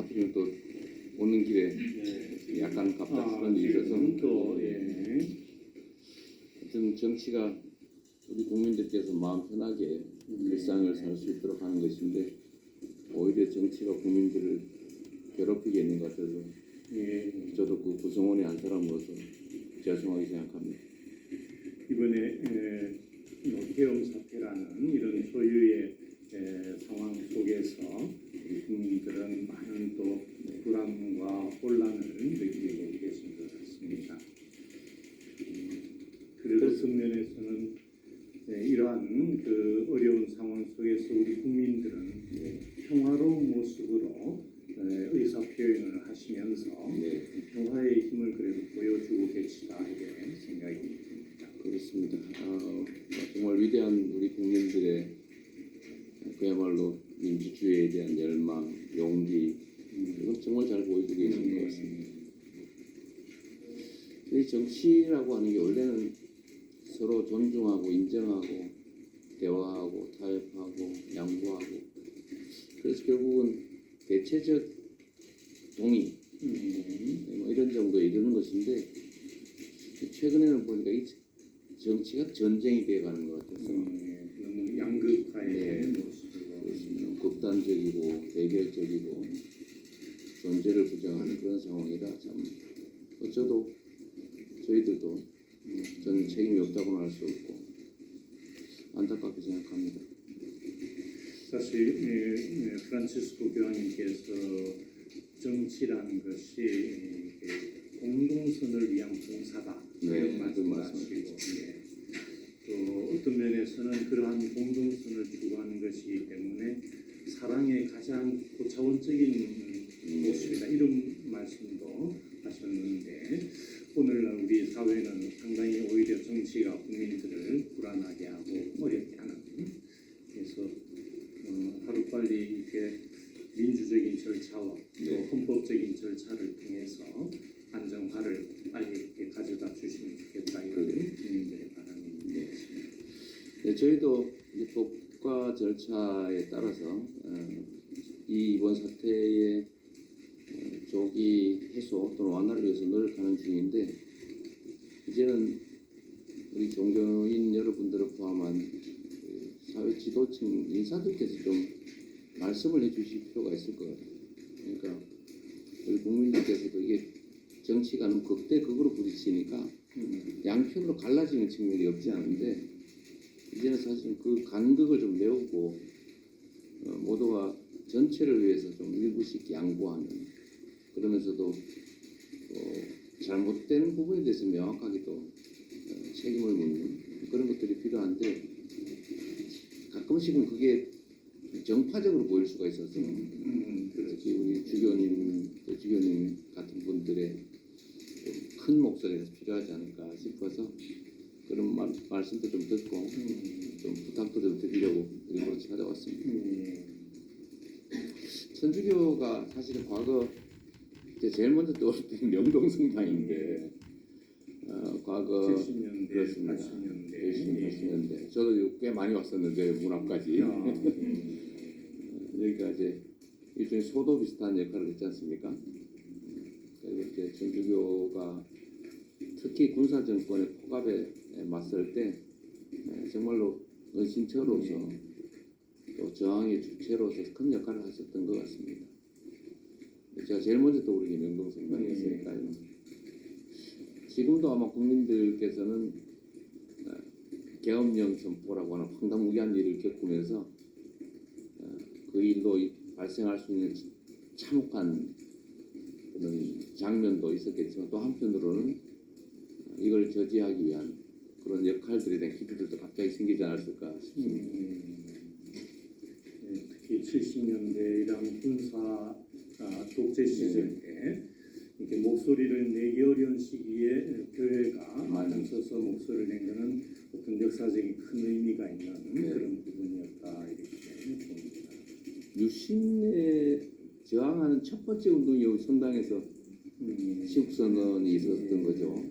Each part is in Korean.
하필이면 또 오는 길에 네. 약간 갑작스러운 아, 일이 있어서 지금 또 예. 하여튼 정치가 우리 국민들께서 마음 편하게 일상을 살 수 있도록 하는 것인데 오히려 정치가 국민들을 괴롭히게 있는 것 같아서 예. 저도 그 구성원의 한 사람으로서 죄송하게 생각합니다. 이번에 에, 노태움 사태라는 이런 소유의 에, 상황 속에서 우리 국민들은 많은 또 불안과 혼란을 느끼고 계신 것 같습니다. 그래도 어떤 면에서는 에, 이러한 그 어려운 상황 속에서 우리 국민들은 평화로운 모습으로 에, 의사 표현을 하시면서 네, 평화의 힘을 그래도 보여주고 계시다 이렇게 생각이 듭니다. 그렇습니다. 아, 정말 위대한 우리 국민들의 그야말로 민주주의에 대한 열망, 용기 이건 정말 잘 보여주고 계신 것 같습니다. 이 정치라고 하는 게 원래는 서로 존중하고 인정하고 대화하고 타협하고 양보하고 그래서 결국은 대체적 동의 음, 뭐 이런 정도에 이르는 것인데 최근에는 보니까 이 정치가 전쟁이 되어가는 것 같아서 음, 너무 양극화의 네. 그렇습니다. 극단적이고 대결적이고 존재를 부정하는 그런 상황이라 참 어쩌도 저희들도 저는 책임이 없다고는 할 수 없고 안타깝게 생각합니다. 사실 예, 예, 프란치스코 교황님께서 정치라는 것이 예, 공동선을 위한 봉사다 네, 이런 그 말씀하시고. 또 어떤 면에서는 그러한 공동선을 추구하는 것이기 때문에 사랑의 가장 고차원적인 모습이다 이런 말씀도 하셨는데 오늘날 우리 사회는 상당히 정치가 국민들을 불안하게 하고 어렵게 하는 그래서 어, 하루빨리 이렇게 민주적인 절차와 또 네. 헌법적인 절차를 통해서 안정화를 빨리 이렇게 가져다 주시면 좋겠다 이런. 국민들의 바람입니다. 네. 네, 저희도 이제 법과 절차에 따라서 어, 이 이번 사태의 어, 조기 해소 또는 완화를 위해서 노력하는 중인데 이제는 우리 종교인 여러분들을 포함한 그 사회 지도층 인사들께서 좀 말씀을 해주실 필요가 있을 것 같아요. 그러니까 우리 국민들께서도 이게 정치가 너무 극대 극으로 부딪히니까 양편으로 갈라지는 측면이 없지 않은데 이제는 사실 그 간극을 좀 메우고 어, 모두가 전체를 위해서 좀 일부씩 양보하는 그러면서도 어, 잘못된 부분에 대해서 명확하게 또 어, 책임을 묻는 그런 것들이 필요한데 가끔씩은 그게 정파적으로 보일 수가 있어서 음, 특히 우리 주교님, 또 주교님 같은 분들의 좀큰 목소리가 필요하지 않을까 싶어서 그런 말, 말씀도 좀 듣고 음, 좀 부탁도 좀 드리려고 일부러 찾아왔습니다. 음, 천주교가 사실은 과거 제일 먼저 떠오를 때는 명동성당인데 어, 과거 70년대, 그렇습니다. 80년대, 80년대 저도 꽤 많이 왔었는데 문 앞까지 아, 음, 여기가 이제 일종의 소도 비슷한 역할을 했지 않습니까? 그리고 이제 전주교가 특히 군사 정권의 포갑에 맞설 때 에, 정말로 은신처로서 또 저항의 주체로서 큰 역할을 하셨던 것 같습니다. 제가 제일 먼저 떠오르는 게 명동성당이었으니까요. 지금도 아마 국민들께서는 어, 계엄령 선포라고 하는 황당무계한 일을 겪으면서 어, 그 일로 이- 발생할 수 있는 참혹한 그런 장면도 있었겠지만 또 한편으로는 어, 이걸 저지하기 위한 그런 역할들에 대한 기대들도 갑자기 생기지 않았을까 싶습니다. 음, 네, 특히 70년대 이런 군사 아, 독재 시절 때 이렇게 목소리를 내기 어려운 시기에 교회가 앞장서서 목소리를 낸 것은 어떤 역사적인 큰 의미가 있는 네. 그런 부분이었다 이렇게 봅니다. 유신에 저항하는 첫 번째 운동이 여기 성당에서 음, 시국선언이 있었던 거죠.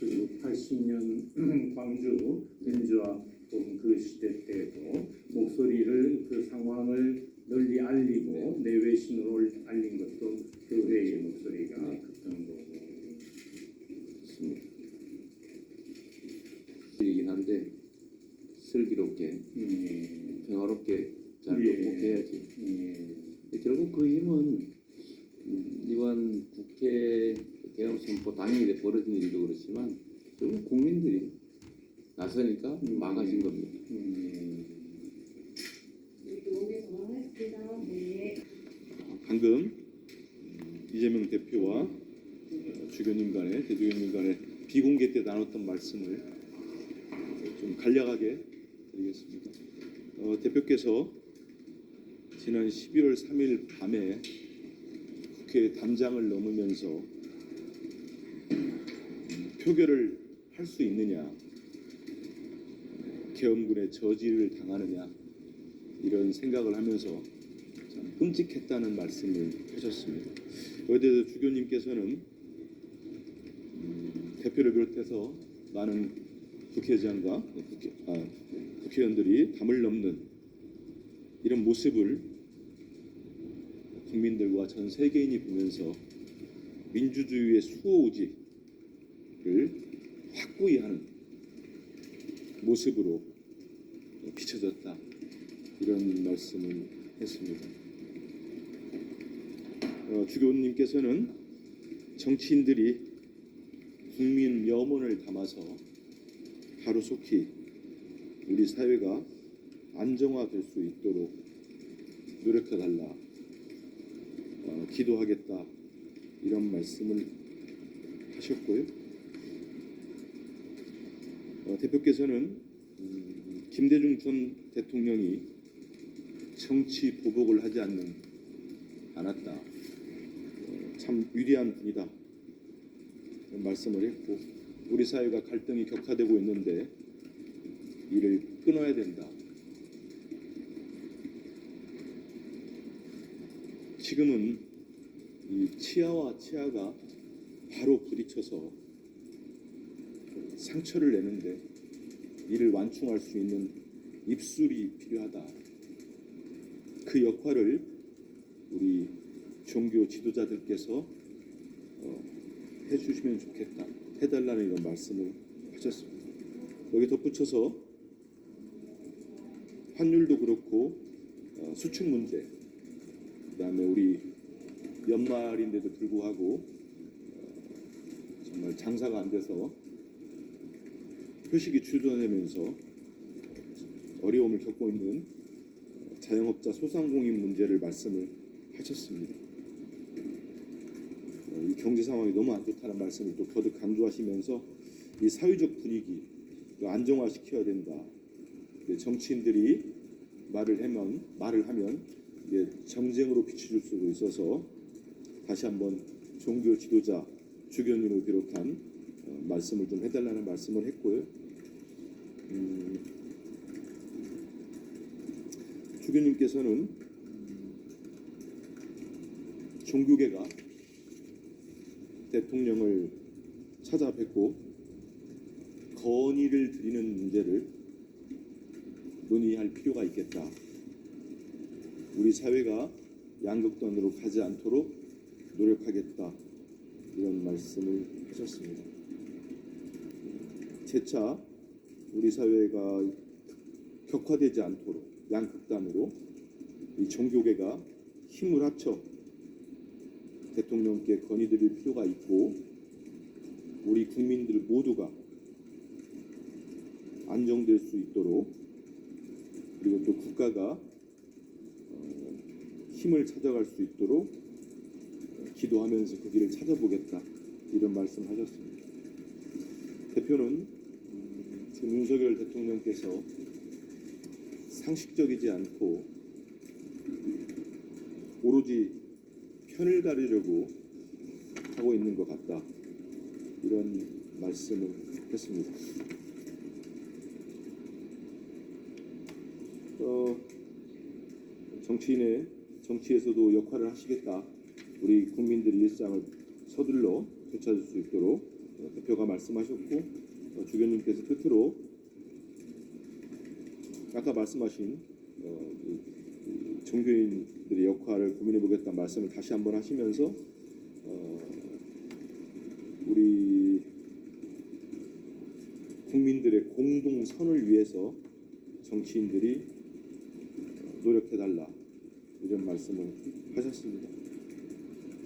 그리고 80년 광주 민주화 그 시대 때도 목소리를 그 상황을 널리 알리고 내 기도의 신호를 알린 것도 교회의 목소리가 컸던 거고 있습니다. 이긴 한데 슬기롭게 예, 평화롭게 잘 예. 극복해야지. 예, 결국 그 힘은 음, 이번 국회 선포 당일에 벌어진 일도 그렇지만 결국 국민들이 나서니까 음. 막아진 겁니다. 전화했습니다. 네. 방금 이재명 대표와 어, 주교님 간의 대주교님 간의 비공개 때 나눴던 말씀을 좀 간략하게 드리겠습니다. 어, 대표께서 지난 11월 3일 밤에 국회 담장을 넘으면서 음, 표결을 할 수 있느냐, 계엄군의 저지를 당하느냐 이런 생각을 하면서 참 끔찍했다는 말씀을 하셨습니다. 그에 대해서 주교님께서는 음, 대표를 비롯해서 많은 국회의장과 국회, 아, 국회의원들이 담을 넘는 이런 모습을 국민들과 전 세계인이 보면서 민주주의의 수호의지를 확고히 하는 모습으로 비춰졌다 이런 말씀을 했습니다. 어, 주교님께서는 정치인들이 국민 염원을 담아서 하루속히 우리 사회가 안정화될 수 있도록 노력해달라, 어, 기도하겠다 이런 말씀을 하셨고요. 어, 대표께서는 음, 김대중 전 대통령이 정치 보복을 하지 않는 않았다. 어, 참 위대한 분이다. 말씀을 했고 우리 사회가 갈등이 격화되고 있는데 이를 끊어야 된다. 지금은 이 치아와 치아가 바로 부딪혀서 상처를 내는데 이를 완충할 수 있는 입술이 필요하다. 그 역할을 우리 종교 지도자들께서 어, 해주시면 좋겠다. 해달라는 이런 말씀을 하셨습니다. 여기 덧붙여서 환율도 그렇고 어, 수출 문제, 그다음에 우리 연말인데도 불구하고 어, 정말 장사가 안 돼서 표식이 출전하면서 어려움을 겪고 있는 자영업자 소상공인 문제를 말씀을 하셨습니다. 어, 이 경제 상황이 너무 안 좋다는 말씀을 또 거듭 강조하시면서 이 사회적 분위기 안정화시켜야 된다. 이제 정치인들이 말을 하면 말을 하면 이게 정쟁으로 비춰질 수도 있어서 다시 한번 종교 지도자 주교님을 비롯한 어, 말씀을 좀 해달라는 말씀을 했고요. 음, 주교님께서는 음, 종교계가 대통령을 찾아뵙고 건의를 드리는 문제를 논의할 필요가 있겠다. 우리 사회가 양극단으로 가지 않도록 노력하겠다. 이런 말씀을 하셨습니다. 재차 우리 사회가 격화되지 않도록 양극단으로 이 종교계가 힘을 합쳐 대통령께 건의드릴 필요가 있고 우리 국민들 모두가 안정될 수 있도록 그리고 또 국가가 어, 힘을 찾아갈 수 있도록 어, 기도하면서 그 길을 찾아보겠다 이런 말씀하셨습니다. 대표는 음, 지금 윤석열 대통령께서 상식적이지 않고 오로지 편을 가리려고 하고 있는 것 같다 이런 말씀을 했습니다. 어, 정치인의 정치에서도 역할을 하시겠다. 우리 국민들의 일상을 서둘러 되찾을 수 있도록 어, 대표가 말씀하셨고 어, 주교님께서 끝으로 아까 말씀하신 어, 이- 이 종교인들의 역할을 고민해 보겠다는 말씀을 다시 한번 하시면서 어, 우리 국민들의 공동 선을 위해서 정치인들이 노력해 달라 이런 말씀을 하셨습니다.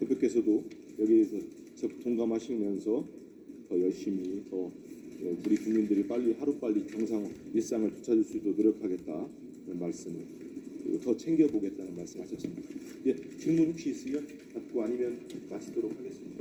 대표께서도 여기에서 적 동감하시면서 더 열심히 더 우리 국민들이 빨리 하루 빨리 정상 일상을 되찾을 수 있도록 노력하겠다 그런 말씀을 그리고 더 챙겨보겠다는 말씀하셨습니다. 예, 질문 혹시 있으면 받고 아니면 마치도록 하겠습니다.